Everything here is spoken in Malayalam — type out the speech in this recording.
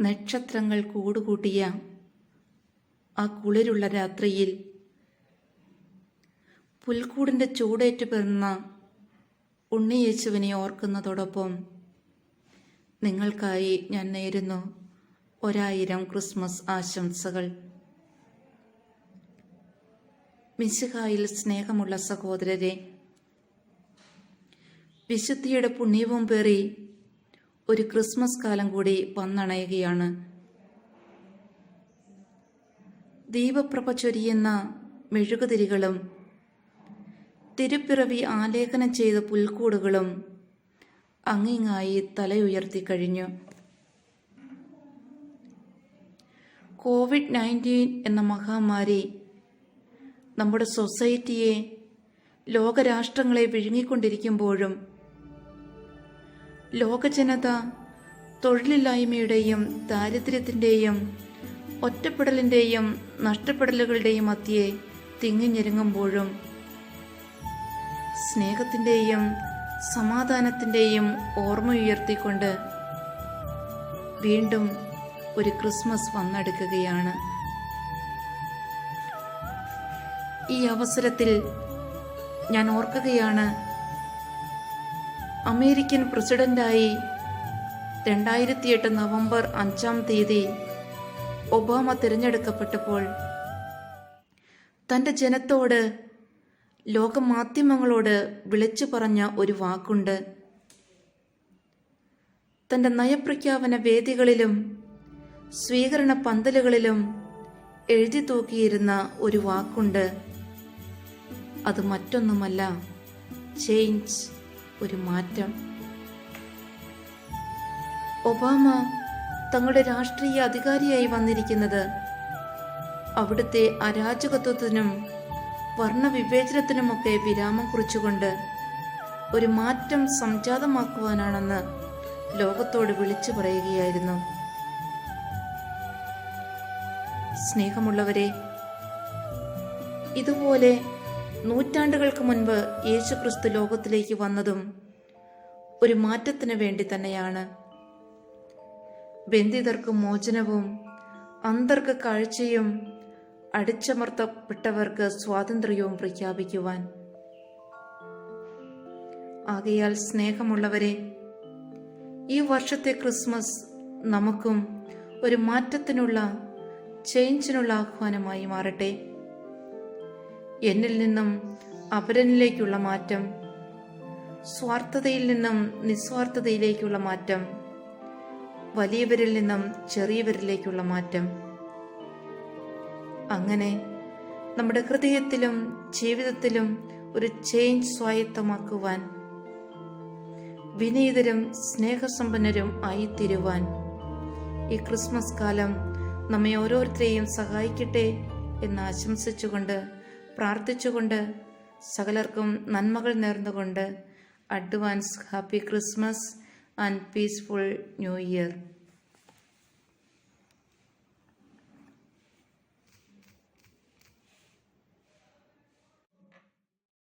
നക്ഷത്രങ്ങൾ കൂടുകൂട്ടിയ ആ കുളിരുള്ള രാത്രിയിൽ പുൽക്കൂടിന്റെ ചൂടേറ്റു പിറന്ന ഉണ്ണിയേശുവിനെ ഓർക്കുന്നതോടൊപ്പം നിങ്ങൾക്കായി ഞാൻ നേരുന്നു ഒരായിരം ക്രിസ്മസ് ആശംസകൾ. മിശിഹായിൽ സ്നേഹമുള്ള സഹോദരരെ വിശുദ്ധിയുടെ പുണ്യവും പേറി ഒരു ക്രിസ്മസ് കാലം കൂടി വന്നണയുകയാണ് ദീപപ്രഭ ചൊരിയുന്ന മെഴുകുതിരികളും തിരുപ്പിറവി ആലേഖനം ചെയ്ത പുൽക്കൂടുകളും അങ്ങിങ്ങായി തലയുയർത്തി കഴിഞ്ഞു. കോവിഡ് നയന്റീൻ എന്ന മഹാമാരി നമ്മുടെ സൊസൈറ്റിയെ ലോകരാഷ്ട്രങ്ങളെ വിഴുങ്ങിക്കൊണ്ടിരിക്കുമ്പോഴും ലോകജനത തൊഴിലില്ലായ്മയുടെയും ദാരിദ്ര്യത്തിന്റെയും ഒറ്റപ്പെടലിന്റെയും നഷ്ടപ്പെടലുകളുടെയും മധ്യേ തിങ്ങിഞ്ഞെരുങ്ങുമ്പോഴും സ്നേഹത്തിന്റെയും സമാധാനത്തിന്റെയും ഓർമ്മയുയർത്തിക്കൊണ്ട് വീണ്ടും ഒരു ക്രിസ്മസ് വന്നെടുക്കുകയാണ്. ഈ അവസരത്തിൽ ഞാൻ ഓർക്കുകയാണ് അമേരിക്കൻ പ്രസിഡന്റായി രണ്ടായിരത്തി എട്ട് നവംബർ അഞ്ചാം തീയതി ഒബാമ തിരഞ്ഞെടുക്കപ്പെട്ടപ്പോൾ തന്റെ ജനത്തോട് ലോകമാധ്യമങ്ങളോട് വിളിച്ചു പറഞ്ഞ ഒരു വാക്കുണ്ട്. തന്റെ നയപ്രഖ്യാപന വേദികളിലും സ്വീകരണ പന്തലുകളിലും എഴുതി തൂക്കിയിരുന്ന ഒരു വാക്കുണ്ട്. അത് മറ്റൊന്നുമല്ല ചേഞ്ച് ഒരു മാറ്റം. ഒബാമ തങ്ങളുടെ രാഷ്ട്രീയ അധികാരിയായി വന്നിരിക്കുന്നത്. അവിടുത്തെ അരാജകത്വത്തിനും വർണവിവേചനത്തിനുമൊക്കെ വിരാമം കുറിച്ചുകൊണ്ട് ഒരു മാറ്റം സംജാതമാക്കുവാനാണെന്ന് ലോകത്തോട് വിളിച്ചു പറയുകയായിരുന്നു. സ്നേഹമുള്ളവരെ ഇതുപോലെ നൂറ്റാണ്ടുകൾക്ക് മുൻപ് യേശുക്രിസ്തു ലോകത്തിലേക്ക് വന്നതും ഒരു മാറ്റത്തിന് വേണ്ടി തന്നെയാണ്. ബന്ധിതർക്ക് മോചനവും അന്തർക്ക് കാഴ്ചയും അടിച്ചമർത്തപ്പെട്ടവർക്ക് സ്വാതന്ത്ര്യവും പ്രഖ്യാപിക്കുവാൻ. ആകയാൽ സ്നേഹമുള്ളവരെ ഈ വർഷത്തെ ക്രിസ്മസ് നമുക്കും ഒരു മാറ്റത്തിനുള്ള ചേഞ്ചിനുള്ള ആഹ്വാനമായി മാറട്ടെ. എന്നിൽ നിന്നും അപരനിലേക്കുള്ള മാറ്റം. സ്വാർത്ഥതയിൽ നിന്നും നിസ്വാർത്ഥതയിലേക്കുള്ള മാറ്റം. വലിയവരിൽ നിന്നും ചെറിയവരിലേക്കുള്ള മാറ്റം. അങ്ങനെ നമ്മുടെ ഹൃദയത്തിലും ജീവിതത്തിലും ഒരു ചേഞ്ച് സ്വായത്തമാക്കുവാൻ വിനീതരും സ്നേഹസമ്പന്നരും ആയിത്തീരുവാൻ ഈ ക്രിസ്മസ് കാലം നമ്മെ ഓരോരുത്തരെയും സഹായിക്കട്ടെ എന്ന് ആശംസിച്ചുകൊണ്ട് പ്രാർത്ഥിച്ചുകൊണ്ട് സകലർക്കും നന്മകൾ നേർന്നുകൊണ്ട് advance happy Christmas and peaceful new year.